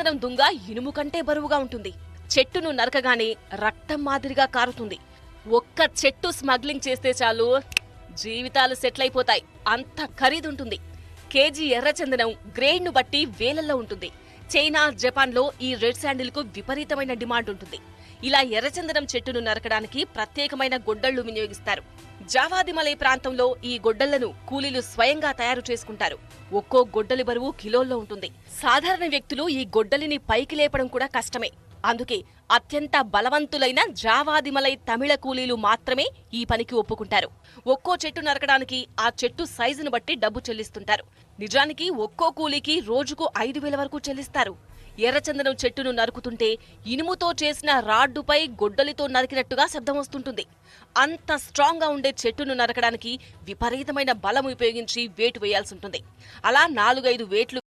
చందనం దుంగ ఇనుము కంటే బరువుగా ఉంటుంది. చెట్టును నరకగానే రక్తం మాదిరిగా కారుతుంది. ఒక్క చెట్టు స్మగ్లింగ్ చేస్తే చాలు జీవితాలు సెటిల్ అయిపోతాయి అంత ఖరీదుంటుంది. కేజీ ఎర్రచందనం గ్రేడ్ను బట్టి వేలల్లో ఉంటుంది. చైనా జపాన్లో ఈ రెడ్ శాండిల్కు విపరీతమైన డిమాండ్ ఉంటుంది. ఇలా ఎర్రచందనం చెట్టును నరకడానికి ప్రత్యేకమైన గొడ్డళ్ళు వినియోగిస్తారు. జావాదిమలై ప్రాంతంలో ఈ గొడ్డళ్ళను కూలీలు స్వయంగా తయారు చేసుకుంటారు. ఒక్కో గొడ్డలి బరువు కిలోల్లో ఉంటుంది. సాధారణ వ్యక్తులు ఈ గొడ్డలిని పైకి లేపడం కూడా కష్టమే. అందుకే అత్యంత బలవంతులైన జావాదిమలై తమిళ కూలీలు మాత్రమే ఈ పనికి ఒప్పుకుంటారు. ఒక్కో చెట్టు నరకడానికి ఆ చెట్టు సైజును బట్టి డబ్బు చెల్లిస్తుంటారు. నిజానికి ఒక్కో కూలీకి రోజుకు ఐదు వేల వరకు చెల్లిస్తారు. ఎర్రచందనం చెట్టును నరుకుతుంటే ఇనుముతో చేసిన రాడ్డుపై గొడ్డలితో నరికినట్టుగా శబ్దం వస్తుంటుంది. అంత స్ట్రాంగ్గా ఉండే చెట్టును నరకడానికి విపరీతమైన బలం ఉపయోగించి వేటు వేయాల్సి ఉంటుంది. అలా నాలుగైదు వేట్లు